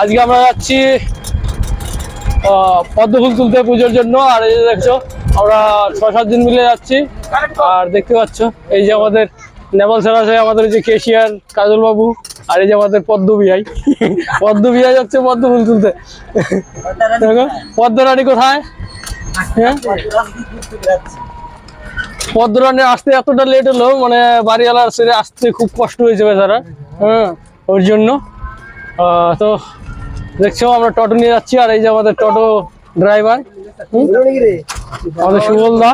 আজকে আমরা যাচ্ছি পদ্ম ফুল তুলতে পুজোর জন্য। আর এই যে দেখছ, আমরা ছ সাত দিন মিলে যাচ্ছি। আর দেখতে পাচ্ছ, এই যে আমাদের নেপাল স্যার আছে আমাদের যে কেশিয়ার, কাজল বাবু, আর এই যে আমাদের পদ্ম বিহাই। পদ্ম বিহাই যাচ্ছে পদ্ম ফুল তুলতে। দেখো, পদ্ম রানী কোথায়? হ্যাঁ? পদ্মরানে আসতে এতটা লেট হলো মানে বাড়িওয়ালার সেরে আসতে খুব কষ্ট হয়েছে বেচারা হ্যাঁ ওর জন্য। তো দেখছ, আমরা টোটো নিয়ে যাচ্ছি, আর এই যে আমাদের টোটো ড্রাইভার আমাদের সুবল দা।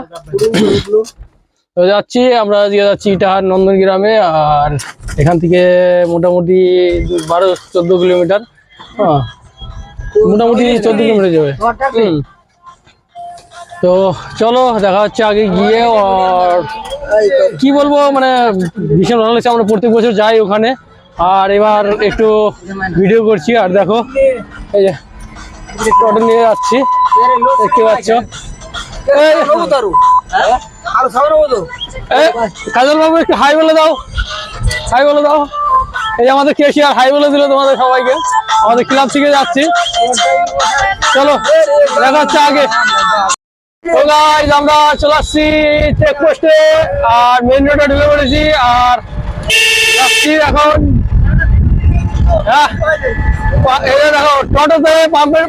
তো যাচ্ছি, আমরা আজকে যাচ্ছি ইটাহার নন্দন গ্রামে আর এখান থেকে মোটামুটি বারো চোদ্দ কিলোমিটার। হ্যাঁ মোটামুটি চোদ্দ কিলোমিটার যাবে। তো চলো, দেখা হচ্ছে আগে গিয়ে কি বলব মানে ভীষণ ভালো লাগছে, আমরা প্রত্যেক বছর যাই ওখানে। আর এবার একটু ভিডিও করছি, আর দেখো, এই যে টোটো নিয়ে যাচ্ছি, দেখতে পাচ্ছ? কাজল বাবু একটু হাই বলে দাও হাই বলে দাও। এই যে আমাদের কেশিয়ার হাই বলে দিল তোমাদের সবাইকে। আমাদের ক্লাব থেকে যাচ্ছি। চলো, দেখা হচ্ছে আগে। তো গাইজ আমরা চলে আসছি চেকপোস্টে আর মেন রোডে ঢুকে পড়েছি, আর যাচ্ছি এখন। পা- এই যে দেখো টোটোতে পাম্পের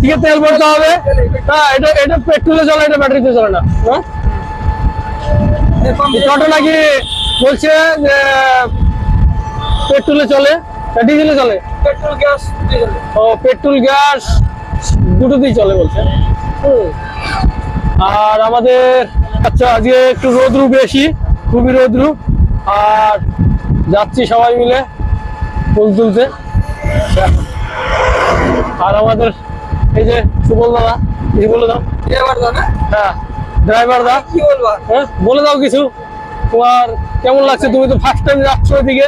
দিকে তেল ভরতে হবে। হ্যাঁ এটা এটা পেট্রোলে চলে এটা ব্যাটারিতে চলে না। হ্যাঁ? টোটো নাকি বলছে যে পেট্রোলে চলে ডিজেলে চলে? পেট্রোল গ্যাস ও পেট্রোল গ্যাস দুটোতেই চলে বলছে। আর আমাদের আচ্ছা আজকে একটু রোদ্রু বেশি খুবই রোদ্রু। আর যাচ্ছি সবাই মিলে ফুল তুলতে। আর আমাদের এই যে সুবল দাদা কিছু বলে দাও। দাও না? হ্যাঁ ড্রাইভার দা কি বলব? হ্যাঁ বলে দাও কিছু। তোমার কেমন লাগছে? তুমি তো ফার্স্ট টাইম যাচ্ছ ওইদিকে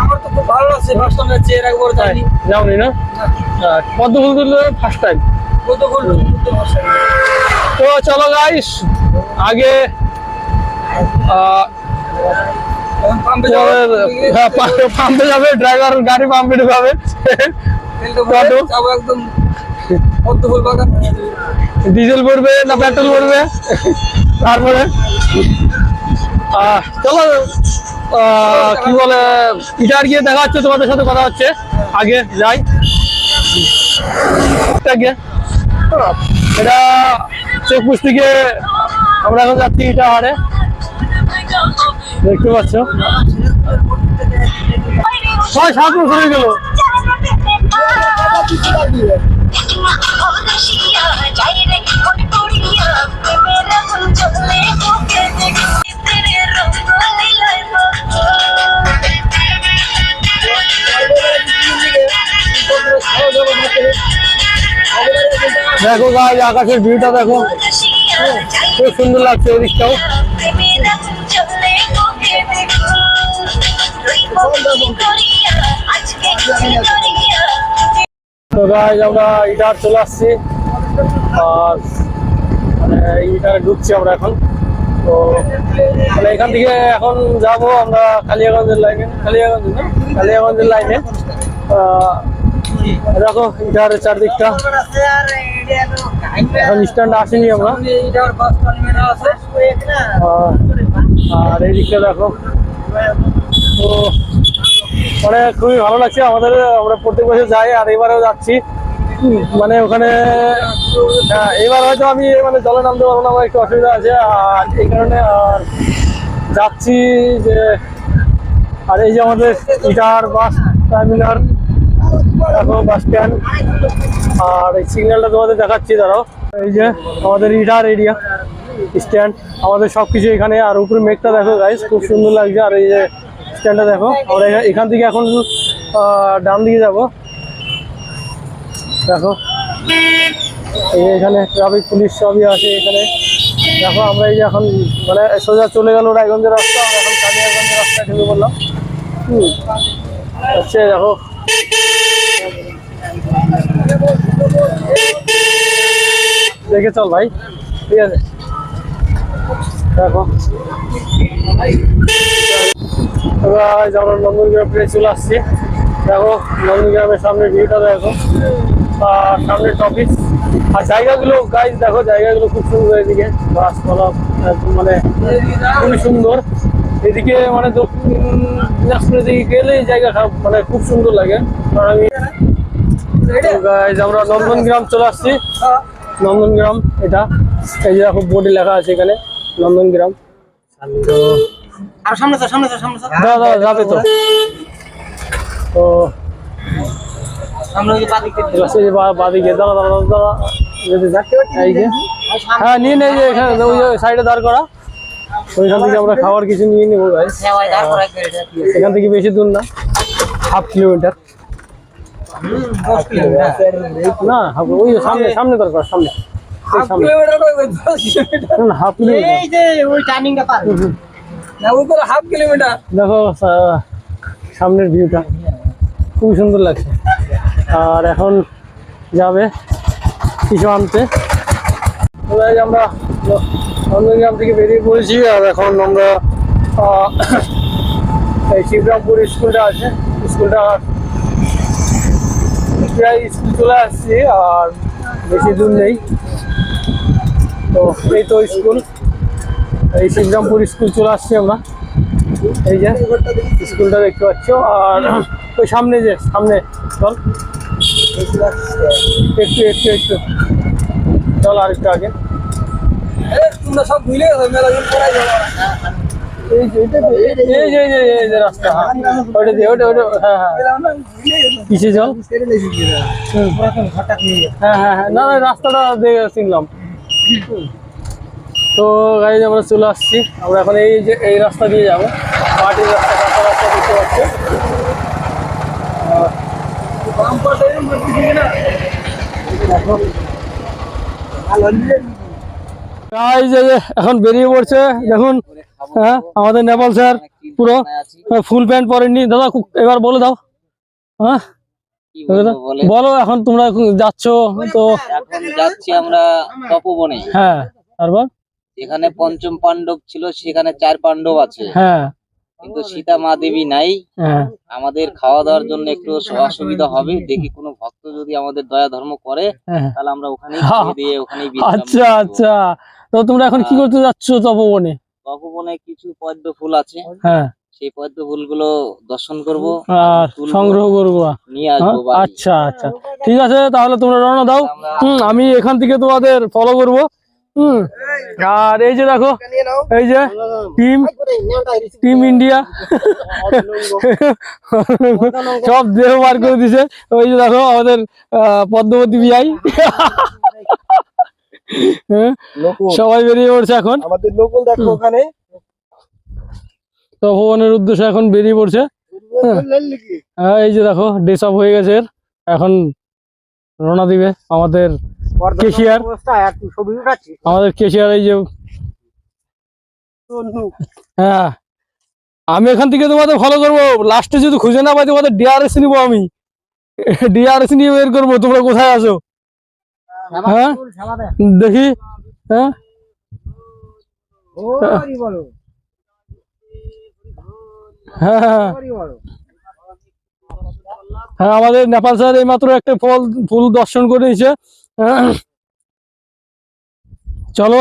আমার তো খুব ভালো লাগছে। ফার্স্ট টাইম যাচ্ছি এর একবার যাইনি। যাওনি না? পদ্ম ফুল তুলতে ফার্স্ট টাইম কত গোল তো চলো গাইস আগে হ্যাঁ, পাম্পে যাবে ড্রাইভার গাড়ি পাম্পে ঢুকাবে। ডিজেল ভরবে না পেট্রোল ভরবে? তারপরে? চলো কি বলে ইটার গিয়ে দেখা হচ্ছে তোমাদের সাথে কথা হচ্ছে। আগে যাই। এটা চেকপোস্ট থেকে আমরা এখন যাচ্ছি ইটা হারে দেখতে পাচ্ছ? ছয় সাত দেখো গাছ আকাশের ভিউটা দেখো। খুব সুন্দর লাগছে এদিকটাও তো গাছ আমরা ইটার চলে আসছি। আর মানে ইটারে ঢুকছি আমরা এখন। তো মানে এখান থেকে এখন যাব আমরা কালিয়াগঞ্জের লাইনে কালিয়াগঞ্জ না? কালিয়াগঞ্জের লাইনে দেখো ইটার চারদিকটা। এখন স্ট্যান্ড আসেনি আমরা। আর এই দিকটা দেখো। তো মানে খুবই ভালো লাগছে। আমাদের আমরা প্রত্যেক বছর যাই আর এবারেও যাচ্ছি। মানে ওখানে হ্যাঁ, এবার হয়তো আমি মানে জলে নামতে পারব না আমার একটু অসুবিধা আছে। আর এই কারণে আর যাচ্ছি যে আর এই যে আমাদের ইটার বাস টার্মিনাল দেখো বাস স্ট্যান্ড। আর এই সিগন্যালটা তোমাদের দেখাচ্ছি দাঁড়াও। এই যে আমাদের ইটার এরিয়া স্ট্যান্ড। আমাদের সব কিছু এখানে আর উপরে মেঘটা দেখো গাইস খুব সুন্দর লাগছে। আর এই যে স্ট্যান্ডটা দেখো। আমরা এখা- এখান থেকে এখন ডান দিকে যাব। দেখো। এখানে ট্রাফিক পুলিশ সবই আছে এখানে। দেখো, আমরা এই যে এখন মানে সোজা চলে গেল রায়গঞ্জের রাস্তা। আমরা এখন কালিয়াগঞ্জের রাস্তায় ঢুকে বললাম হচ্ছে, দেখো। দেখে চল ভাই। ঠিক আছে। দেখো। আমরা চলে আসছি। দেখো নন্দীগ্রামের সামনে দেখো। আর সামনে আর জায়গাগুলো দেখো, জায়গাগুলো খুব সুন্দর এদিকে। গাছপালা মানে খুবই সুন্দর। এদিকে মানে দক্ষিণ দিকে গেলে এই জায়গা মানে খুব সুন্দর লাগে। আমি আমরা নন্দনগ্রাম চলে আসছি। নন্দনগ্রাম, এটা। এই যে বোর্ডে লেখা আছে এখানে, নন্দনগ্রাম। তো আর সামনে স্যার সামনে স্যার সামনে স্যার দাদা দাদা যাবে তো। তো আমরা বাদিকে। যে বাদিকে এই যে। হ্যাঁ নিয়ে নেই যে এখানে ওই সাইডে দাঁড় করা। ওইখান থেকে আমরা খাবার কিছু নিয়ে নেব ভাই। করে এখান থেকে বেশি দূর না। Half kilometre. না হাফ ওই সামনে সামনে দরকার সামনে। সামনে। Kilometre half kilometre. ওই টার্নিংটা পার। না ওই হাফ কিলোমিটার। দেখো সামনের ভিউটা খুবই সুন্দর লাগছে। আর এখন যাবে কিছু আনতে। আমরা নন্দনগ্রাম থেকে বেরিয়ে পড়েছি, আর এখন আমরা এই শিবরামপুর স্কুলটা আছে। স্কুলটা প্রায় স্কুল চলে আসছি, আর বেশি দূর নেই। তো এই তো স্কুল। এই শিবরামপুর স্কুল চলে আসছি আমরা। এই যে স্কুলটা দেখতে পাচ্ছ, আর ওই সামনে যে, সামনে, চল। একটু একটু একটু। চল আর একটু আগে। তোমরা সব মেলা যে রাস্তা হ্যাঁ। ওটা দিয়ে, ওটা ওটা হ্যাঁ হ্যাঁ। হ্যাঁ হ্যাঁ হ্যাঁ। না না, রাস্তাটা দেখে চিনলাম। তো গাড়ি আমরা চলে আসছি। আমরা এখন এই যে এই রাস্তা দিয়ে যাব। মাটির রাস্তা কাঁচা রাস্তা দেখতে পাচ্ছি। এখন বেরিয়ে পড়ছে দেখুন হ্যাঁ আমাদের নেপাল স্যার পুরো ফুল প্যান্ট পরেননি। দাদা এবার বলে দাও। হ্যাঁ বলে? এখন তোমরা যাচ্ছ তো যাচ্ছি আমরা তপবনে। হ্যাঁ তারপর? যেখানে পঞ্চম পাণ্ডব ছিল সেখানে চার পাণ্ডব আছে। হ্যাঁ। কিন্তু সীতা মা দেবী নাই। হ্যাঁ। আমাদের খাওয়া দাওয়ার জন্য একটু অসুবিধা হবে। দেখি কোনো ভক্ত যদি আমাদের দয়া ধর্ম করে হ্যাঁ। তাহলে আমরা ওখানে দিয়ে বিশ্রাম আচ্ছা আচ্ছা। তো তোমরা এখন কি করতে যাচ্ছ তপবনে? তপবনে কিছু পদ্ম ফুল আছে। হ্যাঁ। সেই পদ্ম ফুলগুলো দর্শন করব। আর সংগ্রহ করব। নিয়ে হ্যাঁ? আসব আচ্ছা আচ্ছা। ঠিক আছে তাহলে তোমরা রওনা দাও। আমি এখান থেকে তোমাদের ফলো করব। হুম। আর এই যে দেখো এই যে টিম টিম ইন্ডিয়া সব দেহ বার করে দিছে। ওই যে দেখো আমাদের পদ্মবতী বিআই। সবাই বেরিয়ে পড়ছে এখন। আমাদের নকুল দেখো ওখানে। তো ভবনের উদ্দেশ্যে এখন বেরিয়ে পড়ছে। হ্যাঁ। এই যে দেখো আপ হয়ে গেছে এখন রওনা দিবে আমাদের কেশিয়ার। আমাদের কেশিয়ার এই যে হ্যাঁ। আমি এখান থেকে তোমাদের ফলো করব। লাস্টে যদি খুঁজে না পাই তোমাদের ডিআরএস নিবো আমি। ডিআরএস নিয়ে বের করব। তোমরা কোথায় আছো? হ্যাঁ? দেখি। হ্যাঁ? হ্যাঁ হ্যাঁ। হ্যাঁ আমাদের নেপাল স্যার এইমাত্র একটা ফল ফুল দর্শন করে নিয়েছে চলো,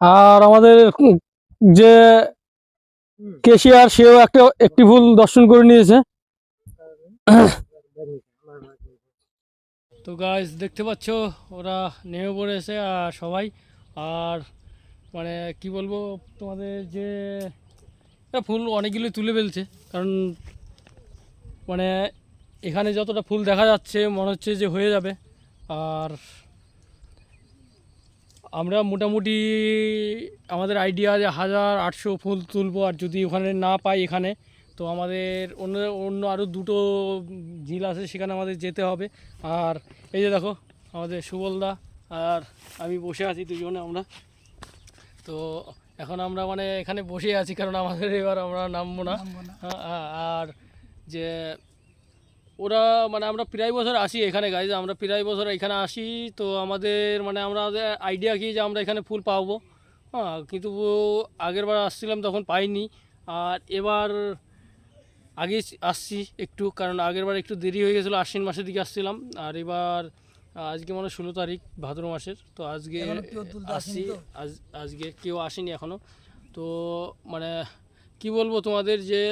আর আমাদের যে কেশিয়ার, সেও একটা, একটি ফুল দর্শন করে নিয়েছে। তো গাছ দেখতে পাচ্ছ, ওরা নেমে পড়েছে আর সবাই। আর মানে কি বলব, তোমাদের যে ফুল অনেকগুলো তুলে ফেলছে, কারণ মানে এখানে যতটা ফুল দেখা যাচ্ছে, মনে হচ্ছে যে হয়ে যাবে। আর আমরা মোটামুটি আমাদের আইডিয়া যে হাজার আটশো ফুল তুলবো আর যদি ওখানে না পাই এখানে তো আমাদের অন্য অন্য আরও দুটো ঝিল আছে সেখানে আমাদের যেতে হবে। আর এই যে দেখো আমাদের সুবলদা আর আমি বসে আছি দুজনে আমরা। তো এখন আমরা মানে এখানে বসে আছি কারণ আমাদের এবার আমরা নামবো না। আ- আর যে ওরা মানে আমরা প্রায় বছর আসি এখানে গাইজ আমরা প্রায় বছর এখানে আসি তো আমাদের মানে আমরা আইডিয়া কি যে আমরা এখানে ফুল পাবো। হ্যাঁ কিন্তু আগের বার আসছিলাম তখন পাইনি। আর এবার আগে আসছি একটু কারণ আগের বার একটু দেরি হয়ে গেছিল আশ্বিন মাসের দিকে আসছিলাম। আর এবার আজকে মানে ষোলো তারিখ ভাদ্র মাসের তো আজকে আসছি আজ আজকে কেউ আসেনি এখনও তো মানে কি বলব তোমাদের যে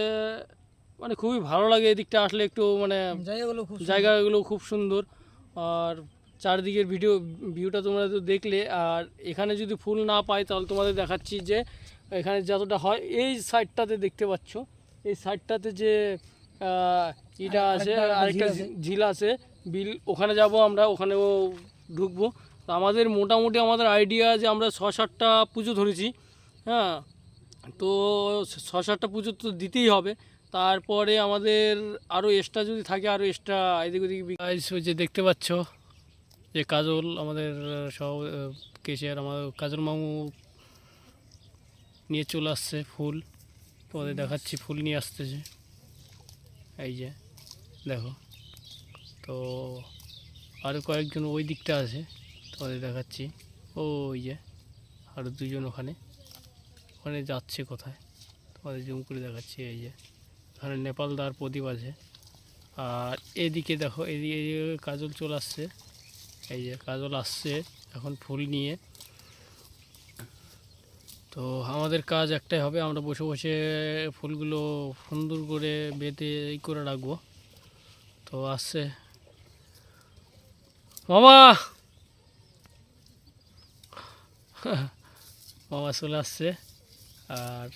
মানে খুবই ভালো লাগে এদিকটা আসলে একটু মানে জায়গাগুলো খুব জায়গাগুলো খুব সুন্দর। আর চারদিকের ভিডিও ভিউটা তোমরা তো দেখলে। আর এখানে যদি ফুল না পাই তাহলে তোমাদের দেখাচ্ছি যে এখানে যতটা হয় এই সাইডটাতে দেখতে পাচ্ছ। এই সাইডটাতে যে ইটা আছে আরেকটা আরেকটা ঝিল আছে। ঝিল আছে বিল ওখানে যাব আমরা ওখানেও ঢুকবো। তো আমাদের মোটামুটি আমাদের আইডিয়া যে আমরা ছ সাতটা পুজো ধরেছি হ্যাঁ? তো ছ সাতটা পুজো তো দিতেই হবে। তারপরে আমাদের আরও এক্সট্রা যদি থাকে আরও এক্সট্রা এদিক ওদিক যে দেখতে পাচ্ছ যে কাজল আমাদের সব কেশিয়ার আমাদের কাজল মামু নিয়ে চলে আসছে ফুল। তোমাদের দেখাচ্ছি, ফুল নিয়ে আসতেছে। এই যে, দেখো। তো আরও কয়েকজন ওই দিকটা আছে, তোমাদের দেখাচ্ছি। ও ওই যে আরও দুজন ওখানে। ওখানে যাচ্ছে কোথায়? তোমাদের জুম করে দেখাচ্ছি, এই যে। এখানে নেপালদার প্রদীপ আছে। আর এদিকে দেখো, এদিকে এদিকে কাজল চলে আসছে। এই যে কাজল আসছে এখন ফুল নিয়ে। তো আমাদের কাজ একটাই হবে, আমরা বসে বসে ফুলগুলো সুন্দর করে বেঁধে এই করে রাখব। তো আসছে। মামা! মামা চলে আসছে। আর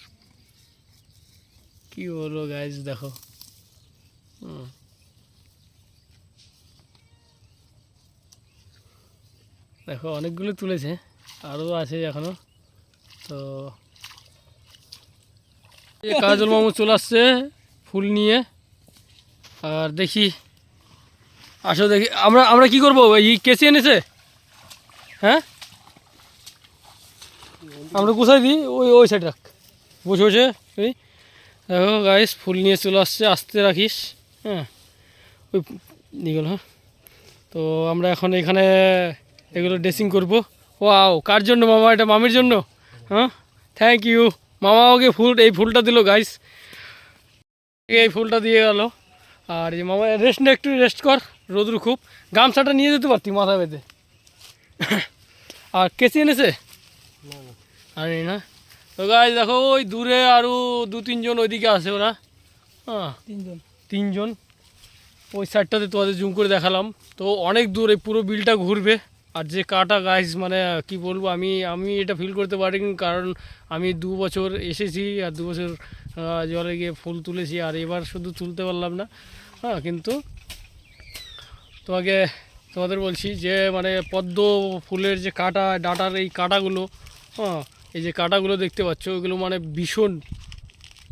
কি বলব গাইজ দেখো। দেখো, অনেকগুলো তুলেছে, আরও আছে এখনও। তো কাজল মামু চলে আসছে ফুল নিয়ে। আর দেখি, আসো দেখি। আমরা আমরা কি করব? এই কেসি এনেছে? হ্যাঁ? আমরা কোথায় দিই, ওই ওই সাইড রাখ। বসে বসে, এই। দেখো গাইস ফুল নিয়ে চলে আসছে আসতে রাখিস হ্যাঁ? ওই এগুলো হ্যাঁ? তো আমরা এখন এখানে এগুলো ড্রেসিং করব। আও কার জন্য মামা এটা? মামির জন্য? হ্যাঁ? থ্যাংক ইউ মামা ওকে ফুল এই ফুলটা দিল গাইস এই ফুলটা দিয়ে গেল। আর এই মামা রেস্ট নে একটু রেস্ট কর রোদ্রু খুব। গামছাটা নিয়ে যেতে পারতি মাথা বেঁধে। আর কেসি এনেছে? আনি না? তো গাছ দেখো ওই দূরে আরও দু তিনজন ওইদিকে আছে ওরা। হ্যাঁ তিনজন। তিনজন। ওই সাইডটাতে তোমাদের জুম করে দেখালাম। তো অনেক দূর এই পুরো বিলটা ঘুরবে। আর যে কাটা গাছ মানে কি বলব আমি আমি এটা ফিল করতে পারিনি কারণ আমি দু বছর এসেছি আর দু বছর জলে গিয়ে ফুল তুলেছি আর এবার শুধু তুলতে পারলাম না। হ্যাঁ কিন্তু তোমাকে তোমাদের বলছি যে মানে পদ্ম ফুলের যে কাটা ডাটার এই কাটাগুলো হ্যাঁ এই যে কাটাগুলো দেখতে পাচ্ছ, ওগুলো মানে ভীষণ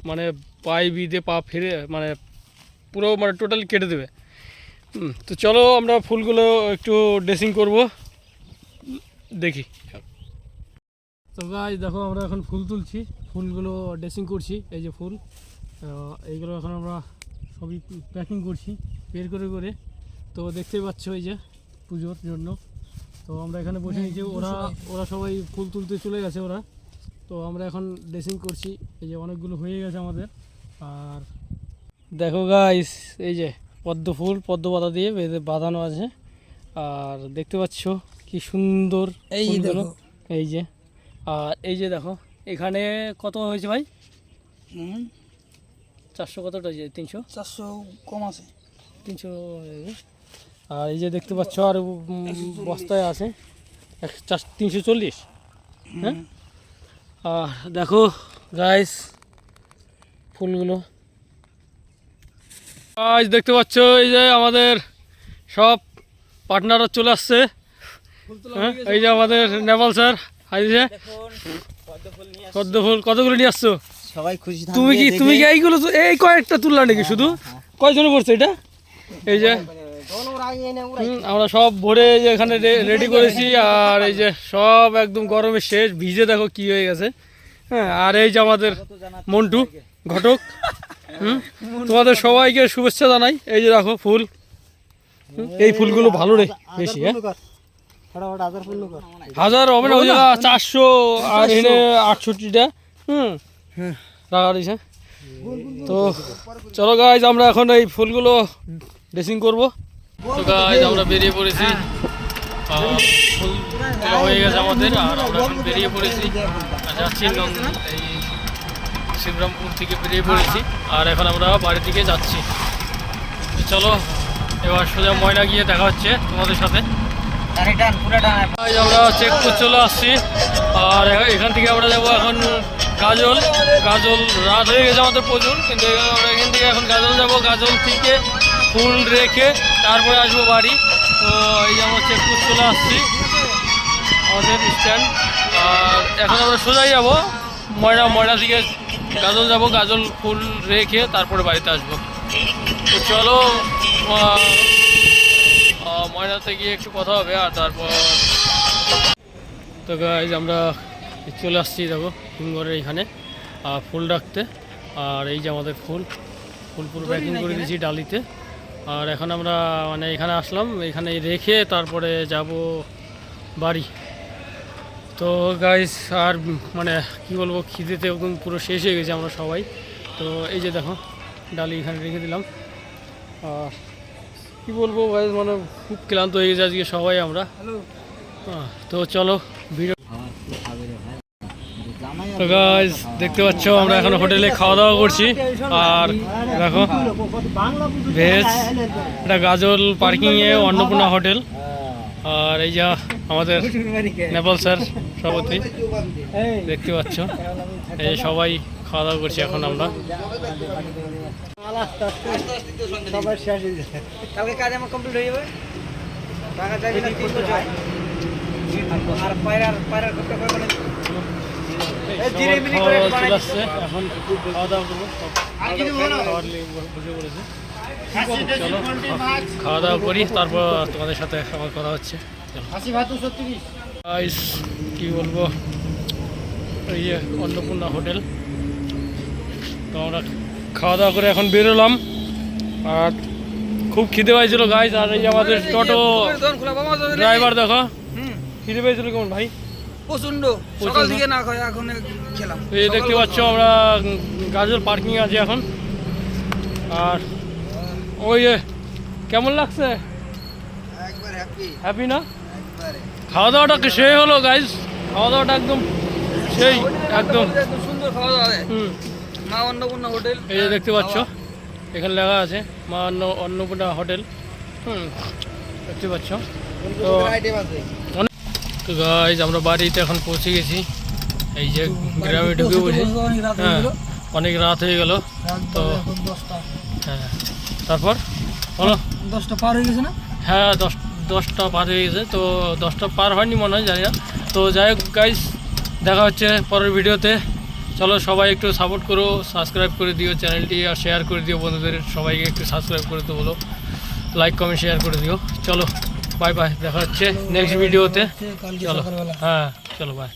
মানে পায়ে বিঁধে পা ফেরে মানে পুরো মানে টোটালি কেটে দেবে। তো চলো আমরা ফুলগুলো একটু ড্রেসিং করব। দেখি। তো গাছ দেখো আমরা এখন ফুল তুলছি, ফুলগুলো ড্রেসিং করছি, এই যে ফুল। এইগুলো এখন আমরা সবই প্যাকিং করছি, বের করে করে। তো দেখতেই পাচ্ছ এই যে পুজোর জন্য। তো আমরা এখানে বসে নিয়েছি ওরা ওরা সবাই ফুল তুলতে চলে গেছে ওরা। তো আমরা এখন ড্রেসিং করছি। এই যে অনেকগুলো হয়ে গেছে আমাদের। আর দেখো গাইস এই যে পদ্ম ফুল পদ্ম পাতা দিয়ে বেঁধে বাঁধানো আছে। আর দেখতে পাচ্ছ কি সুন্দর এই। দেখো। এই যে। আর এই যে দেখো এখানে কত হয়েছে ভাই? চারশো কতটা হয়েছে? তিনশো? চারশো কম আছে। তিনশো। আর এই যে দেখতে পাচ্ছ আর বস্তায় আছে এক চার তিনশো চল্লিশ। হ্যাঁ? আর দেখো গাইস ফুলগুলো। আজ দেখতে পাচ্ছ এই যে আমাদের সব পার্টনাররা চলে আসছে। হ্যাঁ? এই যে আমাদের নেপাল স্যার যে পদ্ম ফুল কতগুলো নিয়ে আসছো। সবাই খুশি তুমি কি তুমি কি এইগুলো তো- এই কয়েকটা তুললা নাকি শুধু? কয়জনে পড়ছে এটা? এই যে আমরা সব ভরে যে এখানে রেডি করেছি আর এই যে সব একদম গরমে শেষ ভিজে দেখো কি হয়ে গেছে। হ্যাঁ আর এই যে আমাদের মন্টু ঘটক হুম তোমাদের সবাইকে শুভেচ্ছা জানাই। এই যে দেখো ফুল। এই ফুলগুলো ভালো রে বেশি হ্যাঁ? হাজার হবে না ওই চারশো আর এখানে আটষট্টিটা হুম রাখা রয়েছে। তো চলো গাইজ আমরা এখন এই ফুলগুলো ড্রেসিং করব। তো গাইজ আমরা বেরিয়ে পড়েছি। ফুল হয়ে গেছে আমাদের, আর আমরা এখন বেরিয়ে পড়েছি। আর যাচ্ছি এই শিবরামপুর থেকে বেরিয়ে পড়েছি। আর এখন আমরা বাড়ির দিকে যাচ্ছি। চলো, এবার সোজা ময়না গিয়ে দেখা হচ্ছে তোমাদের সাথে। আমরা চেকপোস্ট চলে আসছি। আর এখান থেকে আমরা যাব এখন গাজল। গাজল রাত হয়ে গেছে আমাদের প্রচুর, কিন্তু এখান থেকে এখন গাজল যাব। গাজল থেকে ফুল রেখে তারপরে আসব বাড়ি। তো এই যে আমরা চেকপোস্ট চলে আসছি। আমাদের স্ট্যান্ড আর এখন আমরা সোজাই যাব। ময়না ময়না থেকে গাজল যাব। গাজল ফুল রেখে তারপরে বাড়িতে আসব। তো চলো ময়নাতে গিয়ে একটু কথা হবে আর তারপর তো গাইজ আমরা চলে আসছি দেখো হিমঘরের এইখানে ফুল রাখতে। আর এই যে আমাদের ফুল ফুল পুরো প্যাকিং করে দিয়েছি ডালিতে। আর এখন আমরা মানে এখানে আসলাম এখানে রেখে তারপরে যাব বাড়ি। তো গাইস আর মানে কি বলব খিদেতে একদম পুরো শেষ হয়ে গেছে আমরা সবাই। তো এই যে দেখো ডালি এখানে রেখে দিলাম। আর কি বলব গাইস মানে খুব ক্লান্ত হয়ে গেছে আজকে সবাই আমরা। তো চলো ভিডিও তো গাইজ দেখতে পাচ্ছ, আমরা এখন হোটেলে খাওয়া দাওয়া করছি। আর দেখো, ভেজ, এটা গাজল পার্কিংয়ে অন্নপূর্ণা হোটেল। আর এই যা, আমাদের নেপাল স্যার, সভাপতি। দেখতে পাচ্ছ, এই সবাই খাওয়া দাওয়া করছি এখন আমরা। আর করতে পারবে না এই জিরে মিলি করে খাওয়া বানাই চলে আসছে। এখন খাওয়া দাওয়া করব বসে পড়েছে। চলো খাওয়া দাওয়া করি তারপর তোমাদের সাথে আমার কথা হচ্ছে। গাইস কি বলব? এই যে অন্নপূর্ণা হোটেল। তো আমরা খাওয়া দাওয়া করে এখন বেরোলাম আর খুব খিদে পাইছিল গাইস আর এই আমাদের টোটো ড্রাইভার দেখো। হুম। খিদে পেয়েছিল কেমন ভাই? প্রচণ্ড সকাল থেকে না খাই এখন খেলাম। এই দেখতে পাচ্ছ আমরা গাজল পার্কিং আছে এখন। আর ওই কেমন লাগছে? হ্যাপি না? খাওয়া দাওয়াটা সেই হলো গাইজ খাওয়া দাওয়াটা একদম সেই একদম। সুন্দর খাওয়া দাওয়া হুম। মা অন্নপূর্ণা হোটেল এই যে দেখতে পাচ্ছ এখানে লেখা আছে মা অন্ন অন্নপূর্ণা হোটেল হুম দেখতে পাচ্ছ। তো তো গাইজ আমরা বাড়িতে এখন পৌঁছে গেছি। এই যে গ্রামে ঢুকে বসে হ্যাঁ অনেক রাত হয়ে গেল। তো হ্যাঁ। তারপর? বলো। দশটা পার হয়ে গেছে না? হ্যাঁ দশ দশটা পার হয়ে গেছে। তো দশটা পার হয়নি মনে হয় জানি না। তো যাই হোক গাইজ দেখা হচ্ছে পরের ভিডিওতে। চলো সবাই একটু সাপোর্ট করো সাবস্ক্রাইব করে দিও চ্যানেলটি আর শেয়ার করে দিও বন্ধুদের। সবাইকে একটু সাবস্ক্রাইব করে তো বলো। লাইক কমেন্ট শেয়ার করে দিও। চলো। বাই বাই দেখা হচ্ছে নেক্সট ভিডিওতে চলো। হ্যাঁ চলো বাই